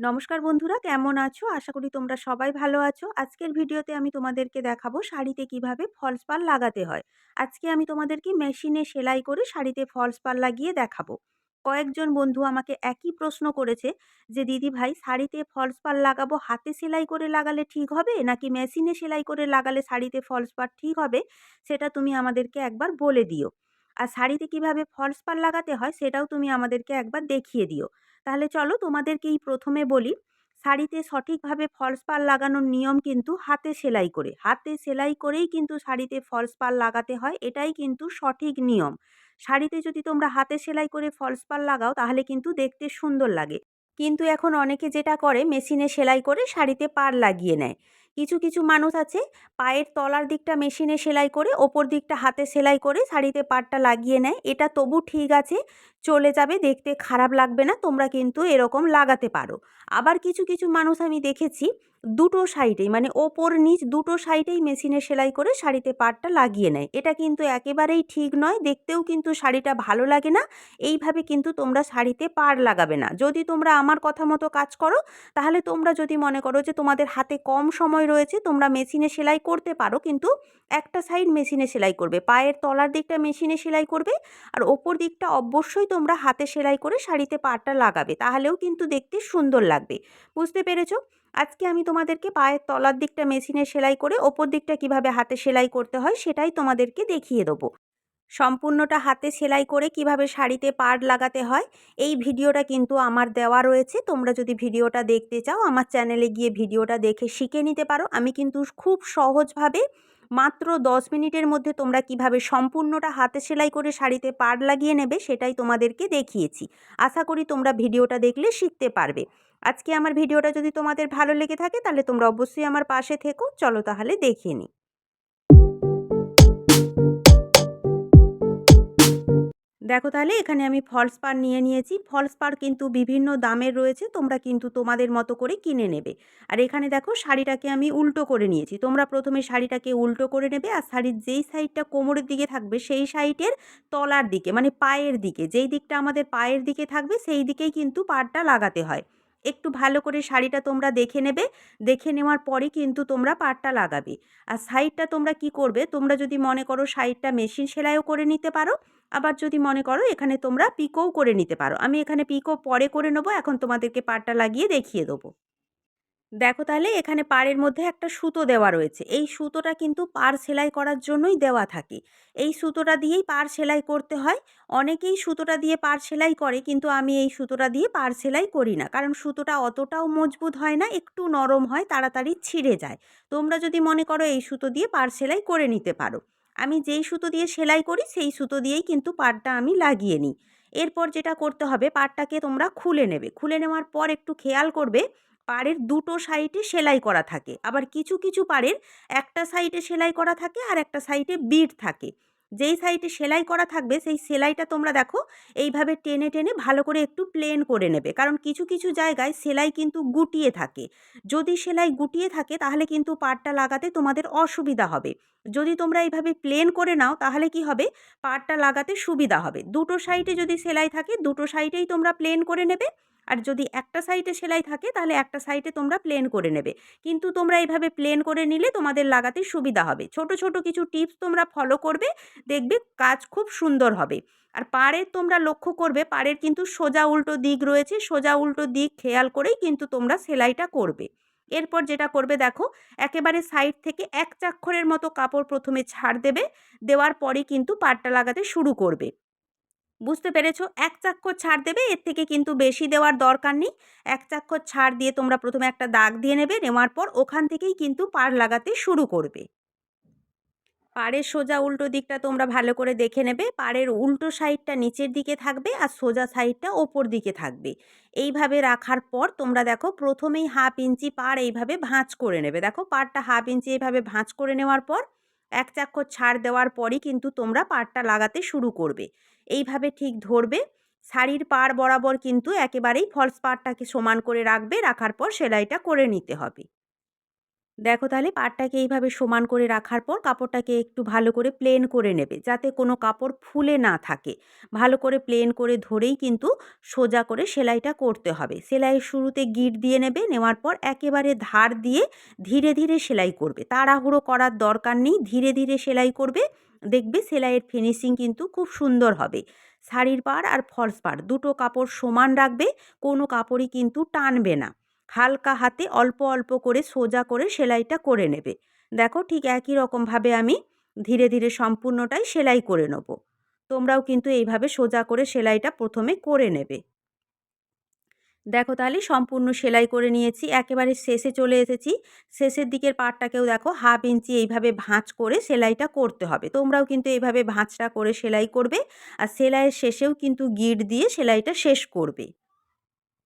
নমস্কার বন্ধুরা, কেমন আছো? আশা করি তোমরা সবাই ভালো আছো। আজকের ভিডিওতে আমি তোমাদেরকে দেখাবো শাড়িতে কীভাবে ফলস পাল লাগাতে হয়। আজকে আমি তোমাদেরকে মেশিনে সেলাই করে শাড়িতে ফলস পাল লাগিয়ে দেখাবো। কয়েকজন বন্ধু আমাকে একই প্রশ্ন করেছে যে, দিদি ভাই, শাড়িতে ফলস পাল লাগাবো, হাতে সেলাই করে লাগালে ঠিক হবে? নাকি মেশিনে সেলাই করে লাগালে শাড়িতে ফলস পাড় ঠিক হবে? সেটা তুমি আমাদেরকে একবার বলে দিও। আর শাড়িতে কীভাবে ফলস পার লাগাতে হয় সেটাও তুমি আমাদেরকে একবার দেখিয়ে দিও। তাহলে চলো তোমাদেরকেই প্রথমে বলি, শাড়িতে সঠিকভাবে ফলস পার লাগানোর নিয়ম কিন্তু হাতে সেলাই করে। হাতে সেলাই করেই কিন্তু শাড়িতে ফলস পার লাগাতে হয়, এটাই কিন্তু সঠিক নিয়ম। শাড়িতে যদি তোমরা হাতে সেলাই করে ফলস পার লাগাও তাহলে কিন্তু দেখতে সুন্দর লাগে। কিন্তু এখন অনেকে যেটা করে মেশিনে সেলাই করে শাড়িতে পার লাগিয়ে নেয়। কিছু কিছু মানুষ আছে, পায়ের তলার দিকটা মেশিনে সেলাই করে, ওপর দিকটা হাতে সেলাই করে শাড়িতে পাড়টা লাগিয়ে নেয়। এটা তবু ঠিক আছে, চলে যাবে, দেখতে খারাপ লাগবে না, তোমরা কিন্তু এরকম লাগাতে পারো। আবার কিছু কিছু মানুষ আমি দেখেছি, দুটো সাইডেই মানে ওপর নিচ দুটো সাইডেই মেশিনে সেলাই করে শাড়িতে পাড়টা লাগিয়ে নেয়। এটা কিন্তু একেবারেই ঠিক নয়, দেখতেও কিন্তু শাড়িটা ভালো লাগে না, এইভাবে কিন্তু তোমরা শাড়িতে পাড় লাগাবে না। যদি তোমরা আমার কথা মতো কাজ করো, তাহলে তোমরা যদি মনে করো যে তোমাদের হাতে কম সময় রয়েছে, তোমরা মেশিনে সেলাই করতে পারো। কিন্তু একটা সাইড মেশিনে সেলাই করবে। পায়ের তলার দিকটা মেশিনে সেলাই করবে আর ওপর দিকটা অবশ্যই তোমরা হাতে সেলাই করে শাড়িতে পাড়টা লাগাবে। তাহলেও কিন্তু দেখতে সুন্দর লাগবে। বুঝতে পেরেছ? আজকে আমি তোমাদেরকে পায়ের তলার দিকটা মেশিনে সেলাই করে ওপর দিকটা কীভাবে হাতে সেলাই করতে হয় সেটাই তোমাদেরকে দেখিয়ে দেবো। সম্পূর্ণটা হাতে সেলাই করে কীভাবে শাড়িতে পাড় লাগাতে হয়, এই ভিডিওটা কিন্তু আমার দেওয়া রয়েছে। তোমরা যদি ভিডিওটা দেখতে চাও, আমার চ্যানেলে গিয়ে ভিডিওটা দেখে শিখে নিতে পারো। আমি কিন্তু খুব সহজভাবে মাত্র দশ মিনিটের মধ্যে তোমরা কীভাবে সম্পূর্ণটা হাতে সেলাই করে শাড়িতে পাড় লাগিয়ে নেবে, সেটাই তোমাদেরকে দেখিয়েছি। আশা করি তোমরা ভিডিওটা দেখলে শিখতে পারবে। আজকে আমার ভিডিওটা যদি তোমাদের ভালো লেগে থাকে, তাহলে তোমরা অবশ্যই আমার পাশে থেকো। চলো তাহলে দেখিয়ে নিই। দেখো তাহলে এখানে আমি ফলস পার নিয়ে নিয়েছি। ফলস পার কিন্তু বিভিন্ন দামের রয়েছে, তোমরা কিন্তু তোমাদের মতো করে কিনে নেবে। আর এখানে দেখো শাড়িটাকে আমি উল্টো করে নিয়েছি। তোমরা প্রথমে শাড়িটাকে উল্টো করে নেবে আর শাড়ির যেই সাইডটা কোমরের দিকে থাকবে, সেই সাইডের তলার দিকে মানে পায়ের দিকে, যেই দিকটা আমাদের পায়ের দিকে থাকবে, সেই দিকেই কিন্তু পাড়টা লাগাতে হয়। একটু ভালো করে শাড়িটা তোমরা দেখে নেবে। দেখে নেওয়ার পরে কিন্তু তোমরা পাড়টা লাগাবে। আর সাইডটা তোমরা কি করবে? তোমরা যদি মনে করো সাইডটা মেশিন সেলাইও করে নিতে পারো। আবার যদি মনে করো এখানে তোমরা পিকোও করে নিতে পারো। আমি এখানে পিকো পরে করে নেব, এখন তোমাদেরকে পাড়টা লাগিয়ে দেখিয়ে দেবো। দেখো তাহলে এখানে পাড়ের মধ্যে একটা সুতো দেওয়া রয়েছে। এই সুতোটা কিন্তু পাড় সেলাই করার জন্যই দেওয়া থাকে। এই সুতোটা দিয়েই পাড় সেলাই করতে হয়। অনেকেই সুতোটা দিয়ে পাড় সেলাই করে, কিন্তু আমি এই সুতোটা দিয়ে পাড় সেলাই করি না। কারণ সুতোটা অতটাও মজবুত হয় না, একটু নরম হয়, তাড়াতাড়ি ছিঁড়ে যায়। তোমরা যদি মনে করো এই সুতো দিয়ে পাড় সেলাই করে নিতে পারো। আমি যেই সুতো দিয়ে সেলাই করি, সেই সুতো দিয়েই কিন্তু পাড়টা আমি লাগিয়ে নিই। এরপর যেটা করতে হবে পাড়টাকে তোমরা খুলে নেবে। খুলে নেওয়ার পর একটু খেয়াল করবে, পাড়ের দুটো সাইডে সেলাই করা থাকে। আবার কিছু কিছু পাড়ের একটা সাইডে সেলাই করা থাকে আর একটা সাইডে বিট থাকে। যেই সাইডে সেলাই করা থাকবে, সেই সেলাইটা তোমরা দেখো, এইভাবে টেনে টেনে ভালো করে একটু প্লেন করে নেবে। কারণ কিছু কিছু জায়গায় সেলাই কিন্তু গুটিয়ে থাকে। যদি সেলাই গুটিয়ে থাকে, তাহলে কিন্তু পাটটা লাগাতে তোমাদের অসুবিধা হবে। যদি তোমরা এইভাবে প্লেন করে নাও, তাহলে কি হবে? পাটটা লাগাতে সুবিধা হবে। দুটো সাইডে যদি সেলাই থাকে, দুটো সাইডেই তোমরা প্লেন করে নেবে। আর যদি একটা সাইডে সেলাই থাকে, তাহলে একটা সাইডে তোমরা প্লেন করে নেবে। কিন্তু তোমরা এইভাবে প্লেন করে নিলে তোমাদের লাগাতে সুবিধা হবে। ছোট ছোট কিছু টিপস তোমরা ফলো করবে, দেখবে কাজ খুব সুন্দর হবে। আর পাড়ের তোমরা লক্ষ্য করবে, পাড়ের কিন্তু সোজা উল্টো দিক রয়েছে, সোজা উল্টো দিক খেয়াল করেই কিন্তু তোমরা সেলাইটা করবে। এরপর যেটা করবে দেখো, একেবারে সাইড থেকে এক চাক্ষরের মতো কাপড় প্রথমে ছাড় দেবে, দেওয়ার পরে কিন্তু পাড়টা লাগাতে শুরু করবে। বুঝতে পেরেছ? এক চাক্ষর ছাড় দেবে, এর থেকে কিন্তু বেশি দেওয়ার দরকার নেই। এক চাক্ষর ছাড় দিয়ে তোমরা প্রথমে একটা দাগ দিয়ে নেবে, নেওয়ার পর ওখান থেকেই কিন্তু পাড় লাগাতে শুরু করবে। পাড়ের সোজা উল্টো দিকটা তোমরা ভালো করে দেখে নেবে। পাড়ের উল্টো সাইডটা নিচের দিকে থাকবে আর সোজা সাইডটা ওপর দিকে থাকবে। এইভাবে রাখার পর তোমরা দেখো, প্রথমেই হাফ ইঞ্চি পাড় এইভাবে ভাঁজ করে নেবে। দেখো, পাড়টা হাফ ইঞ্চি এইভাবে ভাঁজ করে নেওয়ার পর এক চাক্ষর ছাড় দেওয়ার পরই কিন্তু তোমরা পাড়টা লাগাতে শুরু করবে। এইভাবে ঠিক ধরবে। শাড়ির পাড় বরাবর কিন্তু একেবারেই ফলস পাড়টাকে সমান করে রাখবে, রাখার পর সেলাইটা করে নিতে হবে। দেখো তাহলে পাড়টাকে এইভাবে সমান করে রাখার পর কাপড়টাকে একটু ভালো করে প্লেন করে নেবে, যাতে কোনো কাপড় ফুলে না থাকে। ভালো করে প্লেন করে ধরেই কিন্তু সোজা করে সেলাইটা করতে হবে। সেলাইয়ের শুরুতে গিট দিয়ে নেবে, নেওয়ার পর একেবারে ধার দিয়ে ধীরে ধীরে সেলাই করবে। তাড়াহুড়ো করার দরকার নেই, ধীরে ধীরে সেলাই করবে। দেখবে সেলাইয়ের ফিনিশিং কিন্তু খুব সুন্দর হবে। শাড়ির পাড় আর ফলস পাড়, দুটো কাপড় সমান রাখবে, কোনো কাপড়ই কিন্তু টানবে না। হালকা হাতে অল্প অল্প করে সোজা করে সেলাইটা করে নেবে। দেখো ঠিক একই রকমভাবে আমি ধীরে ধীরে সম্পূর্ণটাই সেলাই করে নেব। তোমরাও কিন্তু এইভাবে সোজা করে সেলাইটা প্রথমে করে নেবে। দেখো তাহলে সম্পূর্ণ সেলাই করে নিয়েছি, একেবারে শেষে চলে এসেছি। শেষের দিকের পাটটাকেও দেখো হাফ ইঞ্চি এইভাবে ভাঁজ করে সেলাইটা করতে হবে। তোমরাও কিন্তু এইভাবে ভাঁজটা করে সেলাই করবে আর সেলাইয়ের শেষেও কিন্তু গিট দিয়ে সেলাইটা শেষ করবে।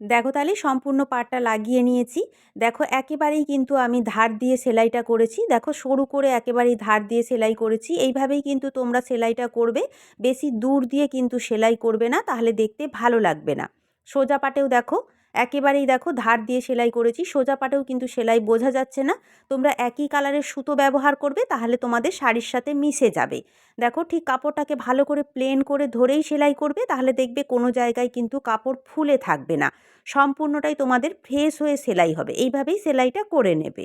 দেখো তাহলে সম্পূর্ণ পাটটা লাগিয়ে নিয়েছি। দেখো একেবারেই কিন্তু আমি ধার দিয়ে সেলাইটা করেছি। দেখো সরু করে একেবারেই ধার দিয়ে সেলাই করেছি। এইভাবেই কিন্তু তোমরা সেলাইটা করবে। বেশি দূর দিয়ে কিন্তু সেলাই করবে না, তাহলে দেখতে ভালো লাগবে না। সোজা পাটেও দেখো একেবারেই দেখো ধার দিয়ে সেলাই করেছি, সোজা পাটেও কিন্তু সেলাই বোঝা যাচ্ছে না। তোমরা একই কালারের সুতো ব্যবহার করবে, তাহলে তোমাদের শাড়ির সাথে মিশে যাবে। দেখো ঠিক কাপড়টাকে ভালো করে প্লেন করে ধরেই সেলাই করবে, তাহলে দেখবে কোনো জায়গায় কিন্তু কাপড় ফুলে থাকবে না। সম্পূর্ণটাই তোমাদের ফ্রেশ হয়ে সেলাই হবে, এইভাবেই সেলাইটা করে নেবে।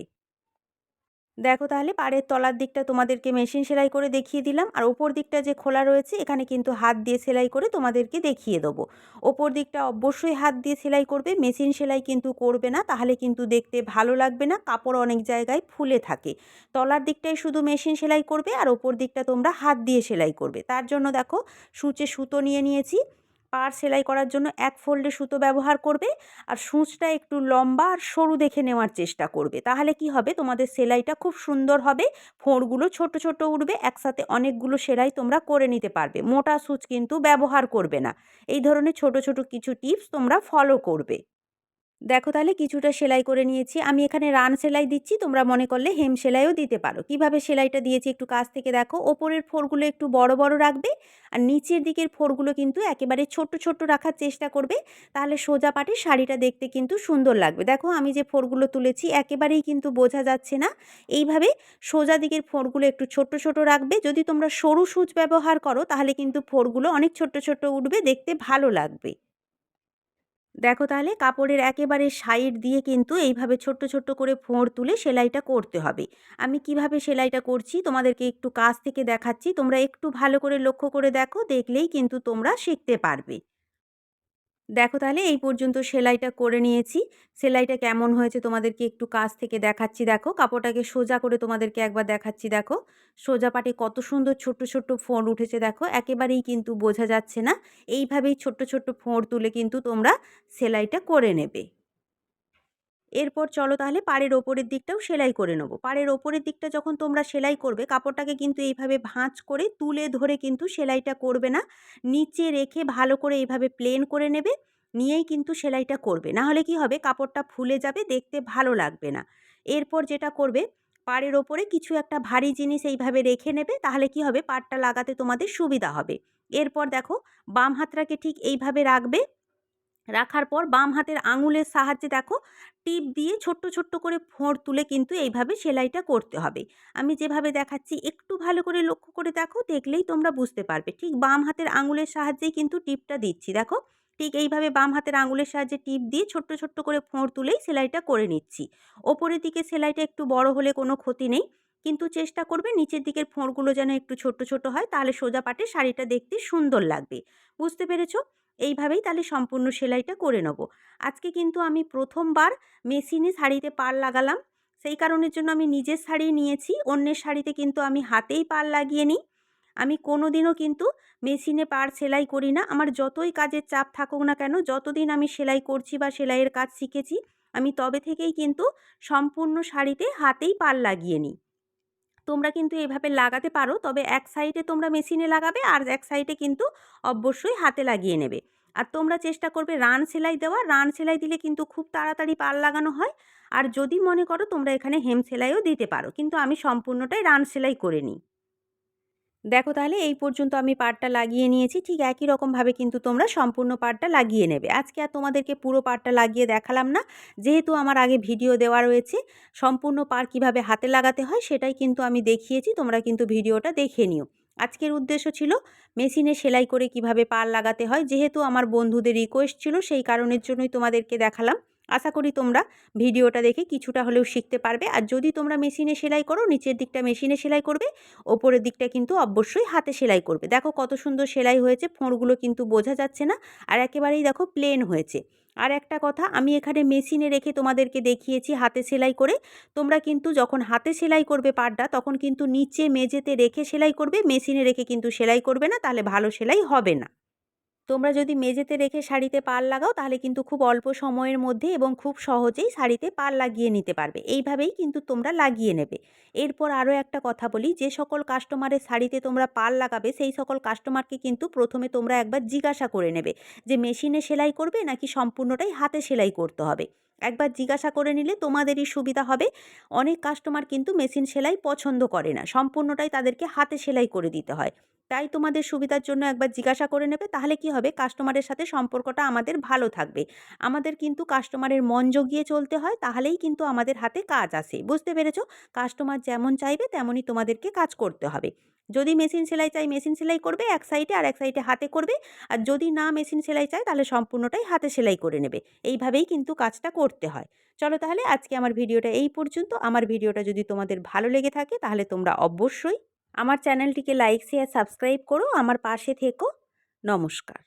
দেখো তাহলে পাড়ের তলার দিকটা তোমাদেরকে মেশিন সেলাই করে দেখিয়ে দিলাম। আর ওপর দিকটা যে খোলা রয়েছে, এখানে কিন্তু হাত দিয়ে সেলাই করে তোমাদেরকে দেখিয়ে দেবো। ওপর দিকটা অবশ্যই হাত দিয়ে সেলাই করবে, মেশিন সেলাই কিন্তু করবে না, তাহলে কিন্তু দেখতে ভালো লাগবে না, কাপড় অনেক জায়গায় ফুলে থাকে। তলার দিকটাই শুধু মেশিন সেলাই করবে, আর ওপর দিকটা তোমরা হাত দিয়ে সেলাই করবে। তার জন্য দেখো, সূচে সুতো নিয়ে নিয়েছি। পার সেলাই করার জন্য এক ফোল্ডে সুতো ব্যবহার করবে। আর সূচটা একটু লম্বা আর সরু দেখে নেওয়ার চেষ্টা করবে। তাহলে কি হবে? তোমাদের সেলাইটা খুব সুন্দর হবে। ফোঁড়গুলো ছোট ছোট উঠবে। একসাথে অনেকগুলো সেলাই তোমরা করে নিতে পারবে। মোটা সূচ কিন্তু ব্যবহার করবে না। এই ধরনের ছোট ছোট কিছু টিপস তোমরা ফলো করবে। দেখো তাহলে কিছুটা সেলাই করে নিয়েছি। আমি এখানে রান সেলাই দিচ্ছি, তোমরা মনে করলে হেম সেলাইও দিতে পারো। কীভাবে সেলাইটা দিয়েছি একটু কাছ থেকে দেখো। ওপরের ফোরগুলো একটু বড় বড় রাখবে আর নিচের দিকের ফোরগুলো কিন্তু একেবারে ছোট্ট ছোট্ট রাখার চেষ্টা করবে। তাহলে সোজা পাটে শাড়িটা দেখতে কিন্তু সুন্দর লাগবে। দেখো আমি যে ফোরগুলো তুলেছি একেবারেই কিন্তু বোঝা যাচ্ছে না। এইভাবে সোজা দিকের ফোরগুলো একটু ছোট্ট ছোট রাখবে। যদি তোমরা সরু সূচ ব্যবহার করো তাহলে কিন্তু ফোরগুলো অনেক ছোট্ট ছোট্ট উঠবে, দেখতে ভালো লাগবে। দেখো তাহলে কাপড়ের একেবারে সাইড দিয়ে কিন্তু এইভাবে ছোট্ট ছোট্ট করে ফোঁড় তুলে সেলাইটা করতে হবে। আমি কীভাবে সেলাইটা করছি তোমাদেরকে একটু কাছ থেকে দেখাচ্ছি। তোমরা একটু ভালো করে লক্ষ্য করে দেখো, দেখলেই কিন্তু তোমরা শিখতে পারবে। দেখো তাহলে এই পর্যন্ত সেলাইটা করে নিয়েছি। সেলাইটা কেমন হয়েছে তোমাদেরকে একটু কাছ থেকে দেখাচ্ছি। দেখো, কাপড়টাকে সোজা করে তোমাদেরকে একবার দেখাচ্ছি। দেখো, সোজা পাটে কত সুন্দর ছোট্ট ছোট্ট ফোঁড় উঠেছে। দেখো, একেবারেই কিন্তু বোঝা যাচ্ছে না। এইভাবেই ছোট্ট ছোট্ট ফোঁড় তুলে কিন্তু তোমরা সেলাইটা করে নেবে। এরপর চলো তাহলে পাড়ের ওপরের দিকটাও সেলাই করে নেব। পাড়ের ওপরের দিকটা যখন তোমরা সেলাই করবে, কাপড়টাকে কিন্তু এইভাবে ভাঁজ করে তুলে ধরে কিন্তু সেলাইটা করবে না। নিচে রেখে ভালো করে এইভাবে প্লেন করে নেবে, নিয়েই কিন্তু সেলাইটা করবে। না হলে কি হবে, কাপড়টা ফুলে যাবে, দেখতে ভালো লাগবে না। এরপর যেটা করবে, পাড়ের ওপরে কিছু একটা ভারী জিনিস এইভাবে রেখে নেবে, তাহলে কি হবে, পাড়টা লাগাতে তোমাদের সুবিধা হবে। এরপর দেখো, বাম হাতটাকে ঠিক এইভাবে রাখবে। রাখার পর বাম হাতের আঙুলের সাহায্যে দেখো টিপ দিয়ে ছোট্ট ছোট্ট করে ফোঁড় তুলে কিন্তু এইভাবে সেলাইটা করতে হবে। আমি যেভাবে দেখাচ্ছি একটু ভালো করে লক্ষ্য করে দেখো, দেখলেই তোমরা বুঝতে পারবে। ঠিক বাম হাতের আঙুলের সাহায্যেই কিন্তু টিপটা দিচ্ছি। দেখো ঠিক এইভাবে বাম হাতের আঙুলের সাহায্যে টিপ দিয়ে ছোট্ট ছোট্ট করে ফোঁড় তুলেই সেলাইটা করে নিচ্ছি। ওপরের দিকে সেলাইটা একটু বড় হলে কোনো ক্ষতি নেই। কিন্তু চেষ্টা করবে নিচের দিকের ফোঁড়গুলো যেন একটু ছোট্ট ছোট হয়, তাহলে সোজা পাটে শাড়িটা দেখতে সুন্দর লাগবে। বুঝতে পেরেছ? এইভাবেই তাহলে সম্পূর্ণ সেলাইটা করে নেব। আজকে কিন্তু আমি প্রথমবার মেশিনে শাড়িতে পার লাগালাম। সেই কারণের জন্য আমি নিজের শাড়ি নিয়েছি, অন্যের শাড়িতে কিন্তু আমি হাতেই পার লাগিয়ে নিই। আমি কোনো দিনও কিন্তু মেশিনে পার সেলাই করি না। আমার যতই কাজের চাপ থাকুক না কেন, যতদিন আমি সেলাই করছি বা সেলাইয়ের কাজ শিখেছি, আমি তবে থেকেই কিন্তু সম্পূর্ণ শাড়িতে হাতেই পার লাগিয়ে নিই। তোমরা কিন্তু এভাবে লাগাতে পারো। তবে এক সাইডে তোমরা মেশিনে লাগাবে আর এক সাইডে কিন্তু অবশ্যই হাতে লাগিয়ে নেবে। আর তোমরা চেষ্টা করবে রান সেলাই দেওয়া। রান সেলাই দিলে কিন্তু খুব তাড়াতাড়ি পাল লাগানো হয়। আর যদি মনে করো তোমরা এখানে হেম সেলাইও দিতে পারো। কিন্তু আমি সম্পূর্ণটাই রান সেলাই করে নিই। দেখো তাহলে এই পর্যন্ত আমি পাটটা লাগিয়ে নিয়েছি। ঠিক একই রকমভাবে কিন্তু তোমরা সম্পূর্ণ পাটটা লাগিয়ে নেবে। আজকে আর তোমাদেরকে পুরো পাটটা লাগিয়ে দেখালাম না। যেহেতু আমার আগে ভিডিও দেওয়া রয়েছে, সম্পূর্ণ পাড় কীভাবে হাতে লাগাতে হয় সেটাই কিন্তু আমি দেখিয়েছি, তোমরা কিন্তু ভিডিওটা দেখে নিও। আজকের উদ্দেশ্য ছিল মেশিনে সেলাই করে কীভাবে পাড় লাগাতে হয়। যেহেতু আমার বন্ধুদের রিকোয়েস্ট ছিল, সেই কারণের জন্যই তোমাদেরকে দেখালাম। আশা করি তোমরা ভিডিওটা দেখে কিছুটা হলেও শিখতে পারবে। আর যদি তোমরা মেশিনে সেলাই করো, নিচের দিকটা মেশিনে সেলাই করবে, ওপরের দিকটা কিন্তু অবশ্যই হাতে সেলাই করবে। দেখো কত সুন্দর সেলাই হয়েছে, ফোঁড়গুলো কিন্তু বোঝা যাচ্ছে না আর একেবারেই দেখো প্লেন হয়েছে। আর একটা কথা, আমি এখানে মেশিনে রেখে তোমাদেরকে দেখিয়েছি হাতে সেলাই করে। তোমরা কিন্তু যখন হাতে সেলাই করবে পাড়টা, তখন কিন্তু নিচে মেঝেতে রেখে সেলাই করবে, মেশিনে রেখে কিন্তু সেলাই করবে না, তাহলে ভালো সেলাই হবে না। তোমরা যদি মেঝেতে রেখে শাড়িতে পাল লাগাও, তাহলে কিন্তু খুব অল্প সময়ের মধ্যে এবং খুব সহজেই শাড়িতে পাল লাগিয়ে নিতে পারবে। এইভাবেই কিন্তু তোমরা লাগিয়ে নেবে। এরপর আরও একটা কথা বলি, যে সকল কাস্টমারের শাড়িতে তোমরা পাল লাগাবে, সেই সকল কাস্টমারকে কিন্তু প্রথমে তোমরা একবার জিজ্ঞাসা করে নেবে, যে মেশিনে সেলাই করবে নাকি সম্পূর্ণটাই হাতে সেলাই করতে হবে? একবার জিজ্ঞাসা করে নিলে তোমাদেরই সুবিধা হবে। অনেক কাস্টমার কিন্তু মেশিন সেলাই পছন্দ করে না, সম্পূর্ণটাই তাদেরকে হাতে সেলাই করে দিতে হয়। তাই তোমাদের সুবিধার জন্য একবার জিজ্ঞাসা করে নেবে, তাহলে কি হবে? কাস্টমারের সাথে সম্পর্কটা আমাদের ভালো থাকবে। আমাদের কিন্তু কাস্টমারের মন জগিয়ে চলতে হয়, তাহলেই কিন্তু আমাদের হাতে কাজ আসে। বুঝতে পেরেছ? কাস্টমার যেমন চাইবে, তেমনই তোমাদেরকে কাজ করতে হবে। যদি মেশিন সেলাই চাই মেশিন সেলাই করবে, এক সাইডে আর এক সাইডে হাতে করবে। আর যদি না মেশিন সেলাই চাই তাহলে সম্পূর্ণটাই হাতে সেলাই করে নেবে। এইভাবেই কিন্তু কাজটা করতে হয়। চলো তাহলে আজকে আমার ভিডিওটা এই পর্যন্ত। আমার ভিডিওটা যদি তোমাদের ভালো লেগে থাকে, তাহলে তোমরা অবশ্যই আমার চ্যানেলটিকে লাইক শেয়ার সাবস্ক্রাইব করো। আমার পাশে থেকো। নমস্কার।